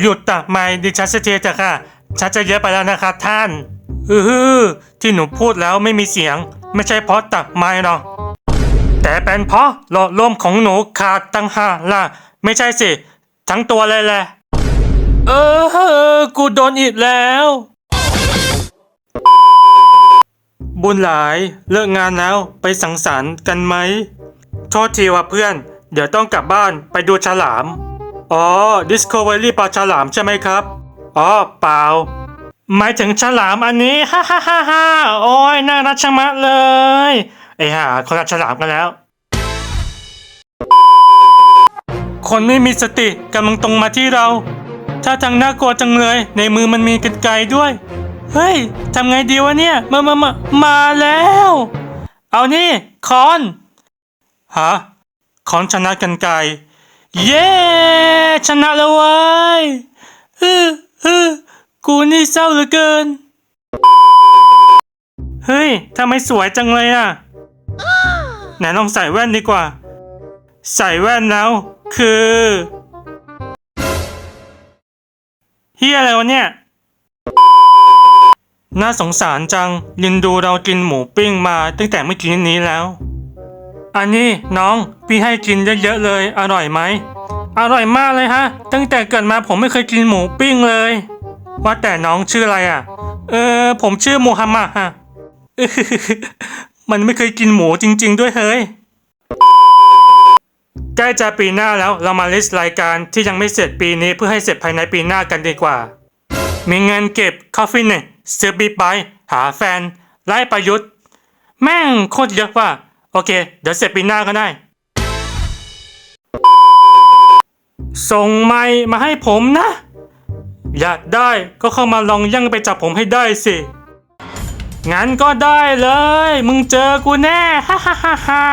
หยุดตักไม้ดิฉันเสียเถอะค่ะชันจะเยอะไปแล้วนะคะท่านเออที่หนูพูดแล้วไม่มีเสียง ไม่ใช่เพราะตักไม้หรอกแต่เป็นเพราะหลอดลมของหนูขาดตั้งหาล่ะ ไม่ใช่สิ ทั้งตัวเลยแหละ เออ กูโดนอีกแล้ว บุญหลายเลิกงานแล้วไปสังสรรค์กันไหม โทษทีว่าเพื่อน เดี๋ยวต้องกลับบ้านไปดูฉลาม อ๋อ Discovery ปลาฉลามใช่ไหมครับ อ๋อ เปล่า หมายถึงฉลามอันนี้ ฮ่าฮ่าฮ่าฮ่าโอ้ยน่ารักชะมัดเลย ไอ้ห่าคนละฉลามกันแล้ว คนไม่มีสติกำลังตรงมาที่เรา ถ้าทางน่ากลัวจังเลย ในมือมันมีกันไกรด้วย เฮ้ยทำไงดีวะเนี่ย มามามามาแล้ว เอานี่คอน ฮะคอนชนะกันไกร เย้ชนะแล้วเว้ยฮึฮึกูนี่เศร้าเหลือเกิน เฮ้ยทำไมสวยจังเลยอะไหนลองใส่แว่นดีกว่า ใส่แว่นแล้ว คือเฮียอะไรวะเนี่ย น่าสงสารจังยินดูเรากินหมูปิ้งมาตั้งแต่เมื่อกี้นี้แล้ว อันนี้น้องพี่ให้กินเยอะๆเลย อร่อยไหม อร่อยมากเลยฮะ ตั้งแต่เกิดมาผมไม่เคยกินหมูปิ้งเลย ว่าแต่น้องชื่ออะไรอะ เออผมชื่อโมฮัมหมัดฮะ มันไม่เคยกินหมูจริง ๆ ด้วยเฮ้ยใกล้จะปีหน้าแล้วเรามาลิสต์รายการที่ยังไม่เสร็จปีนี้เพื่อให้เสร็จภายในปีหน้ากันดีกว่า มีเงินเก็บคอฟฟี่เนตซื้อบิ๊กไบค์หาแฟนไล่ประยุทธ์ แม่งโคตรเยอะว่ะ โอเค เดี๋ยวเสร็จปีหน้าก็ได้ ส่งไม้มาให้ผมนะ อยากได้ก็เข้ามาลองยั่งไปจับผมให้ได้สิ งั้นก็ได้เลย มึงเจอกูแน่ ฮ่าฮ่าฮ่าฮ่า